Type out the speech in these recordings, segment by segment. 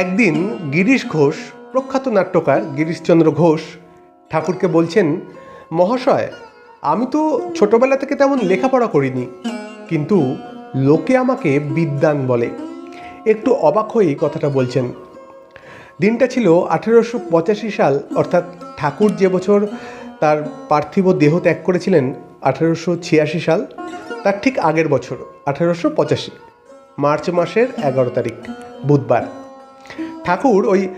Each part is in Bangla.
একদিন গিরিশ ঘোষ, প্রখ্যাত নাট্যকার গিরিশচন্দ্র ঘোষ ঠাকুরকে বলছেন, মহাশয়, আমি তো ছোটবেলা থেকে তেমন লেখাপড়া করিনি, কিন্তু লোকে আমাকে বিদ্যান বলে। একটু অবাক হয়েই কথাটা বলছেন। দিনটা ছিল আঠেরোশো পঁচাশি সাল, অর্থাৎ ঠাকুর যে বছর তার পার্থিব দেহ ত্যাগ করেছিলেন আঠেরোশো ছিয়াশি সাল, তার ঠিক আগের বছর, আঠেরোশো পঁচাশি, মার্চ মাসের এগারো তারিখ, বুধবার। ঠাকুর ওই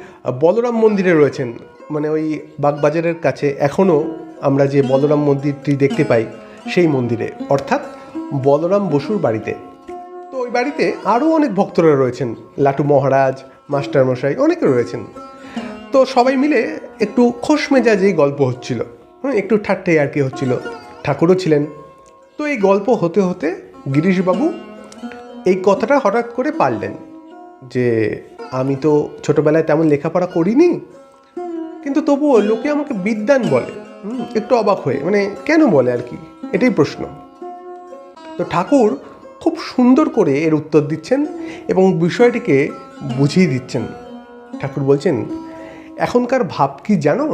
বলরাম মন্দিরে রয়েছেন। মানে ওই বাগবাজারের কাছে এখনও আমরা যে বলরাম মন্দিরটি দেখতে পাই, সেই মন্দিরে। অর্থাৎ বলরাম বসুর বাড়িতে। তো ওই বাড়িতে আরও অনেক ভক্তরা রয়েছেন। লাটু মহারাজ, মাস্টারমশাই অনেকে রয়েছেন। তো সবাই মিলে একটু খোশ মেজাজেই গল্প হচ্ছিল। হ্যাঁ একটু ঠাট্টে আর কি হচ্ছিল। ঠাকুরও ছিলেন। তো এই গল্প হতে হতে গিরিশবাবু এই কথাটা হঠাৎ করে পারলেন যে আমি তো ছোটবেলায় তেমন লেখাপড়া করিনি, কিন্তু তবুও লোকে আমাকে বিদ্যান বলে। একটু অবাক হয়ে মানে কেন বলে আর কি? এটাই প্রশ্ন। তো ঠাকুর খুব সুন্দর করে এর উত্তর দিচ্ছেন এবং বিষয়টিকে বুঝিয়ে দিচ্ছেন। ঠাকুর বলছেন, এখনকার ভাব কি জানো?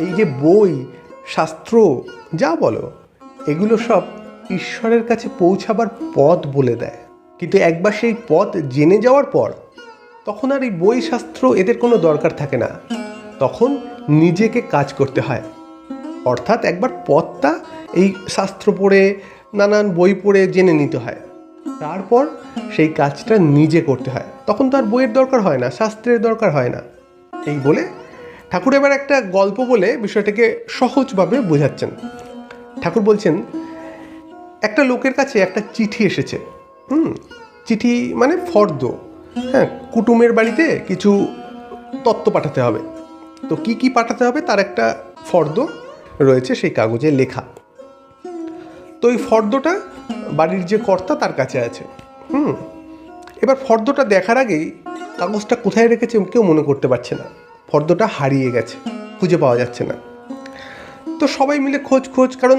এই যে বই, শাস্ত্র, যা বলো, এগুলো সব ঈশ্বরের কাছে পৌঁছাবার পথ বলে দেয়। কিন্তু একবার সেই পথ জেনে যাওয়ার পর তখন আর এই বই শাস্ত্র এদের কোনো দরকার থাকে না। তখন নিজেকে কাজ করতে হয়। অর্থাৎ একবার পথটা এই শাস্ত্র পড়ে, নানান বই পড়ে জেনে নিতে হয়। তারপর সেই কাজটা নিজে করতে হয়। তখন তো আর বইয়ের দরকার হয় না, শাস্ত্রের দরকার হয় না। এই বলে ঠাকুর এবার একটা গল্প বলে বিষয়টাকে সহজভাবে বোঝাচ্ছেন। ঠাকুর বলছেন, একটা লোকের কাছে একটা চিঠি এসেছে। হুম, চিঠি মানে ফর্দ। হ্যাঁ কুটুমের বাড়িতে কিছু তত্ত্ব পাঠাতে হবে। তো কি কি পাঠাতে হবে তার একটা ফর্দ রয়েছে সেই কাগজে লেখা। তো এই ফর্দটা বাড়ির যে কর্তা তার কাছে আছে। হুম, এবার ফর্দটা দেখার আগেই কাগজটা কোথায় রেখেছে কেউ মনে করতে পারছে না। ফর্দটা হারিয়ে গেছে, খুঁজে পাওয়া যাচ্ছে না। তো সবাই মিলে খোঁজ খোঁজ, কারণ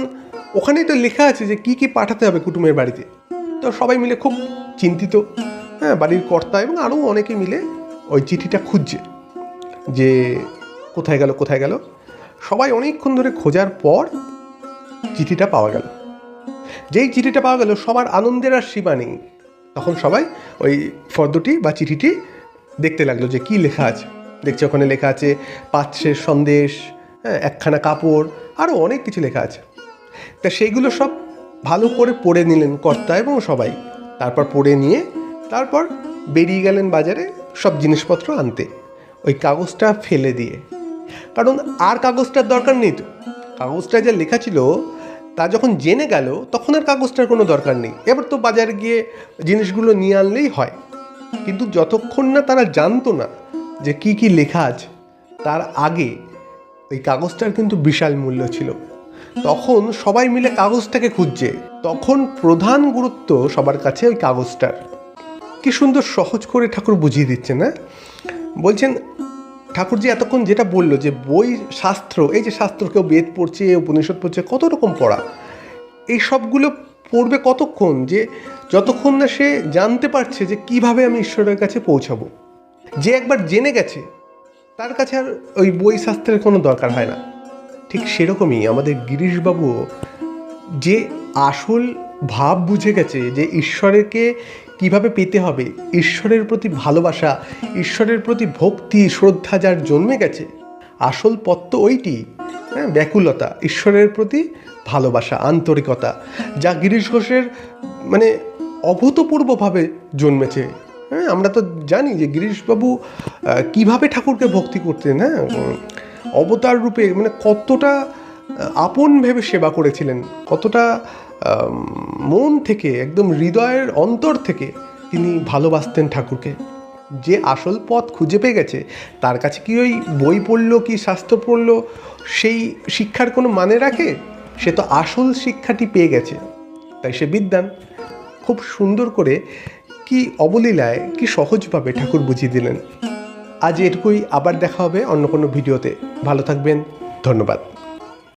ওখানেই তো লেখা আছে যে কি কি পাঠাতে হবে কুটুমের বাড়িতে। তো সবাই মিলে খুব চিন্তিত। হ্যাঁ বাড়ির কর্তা এবং আরও অনেকে মিলে ওই চিঠিটা খুঁজছে যে কোথায় গেল কোথায় গেল। সবাই অনেকক্ষণ ধরে খোঁজার পর চিঠিটা পাওয়া গেল। যেই চিঠিটা পাওয়া গেল, সবার আনন্দের আর সীমা নেই। তখন সবাই ওই ফর্দটি বা চিঠিটি দেখতে লাগল যে কি লেখা আছে। দেখছে ওখানে লেখা আছে, পাত্রের সন্দেশ হ্যাঁ একখানা কাপড়, আরও অনেক কিছু লেখা আছে। তা সেইগুলো সব ভালো করে পড়ে নিলেন কর্তা এবং সবাই। তারপর পড়ে নিয়ে তারপর বেরিয়ে গেলেন বাজারে সব জিনিসপত্র আনতে। ওই কাগজটা ফেলে দিয়ে। কারণ আর কাগজটার দরকার নেই তো। কাগজটা যা লেখা ছিল, তা যখন জেনে গেল, তখন আর কাগজটার কোনো দরকার নেই। এবার তো বাজারে গিয়ে জিনিসগুলো নিয়ে আনলেই হয়। কিন্তু যতক্ষণ না তারা জানতো না যে কি কি লেখা আছে, তার আগে ওই কাগজটার কিন্তু বিশাল মূল্য ছিল। তখন সবাই মিলে কাগজটাকে খুঁজছে। তখন প্রধান গুরুত্ব সবার কাছে ওই কাগজটার। কি সুন্দর সহজ করে ঠাকুর বুঝিয়ে দিচ্ছে না বলছেন, ঠাকুরজি এতক্ষণ যেটা বলল যে বই শাস্ত্র, এই যে শাস্ত্র কেউ বেদ পড়ছে, উপনিষদ পড়ছে, কত রকম পড়া। এই সবগুলো পড়বে কতক্ষণ? যে যতক্ষণ না সে জানতে পারছে যে কীভাবে আমি ঈশ্বরের কাছে পৌঁছাবো। যে একবার জেনে গেছে, তার কাছে আর ওই বই শাস্ত্রের কোনো দরকার হয় না। ঠিক সেরকমই আমাদের গিরিশবাবু যে আসল ভাব বুঝে গেছে যে ঈশ্বরকে কীভাবে পেতে হবে। ঈশ্বরের প্রতি ভালোবাসা, ঈশ্বরের প্রতি ভক্তি, শ্রদ্ধা যার জন্মে গেছে, আসল পথ তো ওইটি হ্যাঁ ব্যাকুলতা, ঈশ্বরের প্রতি ভালোবাসা, আন্তরিকতা, যা গিরিশ ঘোষের মানে অভূতপূর্বভাবে জন্মেছে। হ্যাঁ আমরা তো জানি যে গিরিশবাবু কীভাবে ঠাকুরকে ভক্তি করতেন হ্যাঁ অবতার রূপে মানে কতটা আপন ভেবে সেবা করেছিলেন, কতটা মন থেকে, একদম হৃদয়ের অন্তর থেকে তিনি ভালোবাসতেন ঠাকুরকে। যে আসল পথ খুঁজে পেয়ে গেছে, তার কাছে কি ওই বই পড়ল, কি শাস্ত্র পড়ল, সেই শিক্ষার কোনো মানে রাখে? সে তো আসল শিক্ষাটি পেয়ে গেছে। তাই সে বিদ্যান, খুব সুন্দর করে কি অবলীলায়, কি সহজভাবে ঠাকুর বুঝিয়ে দিলেন। আজ এটুকুই, আবার দেখা হবে অন্য কোনো ভিডিওতে। ভালো থাকবেন, ধন্যবাদ।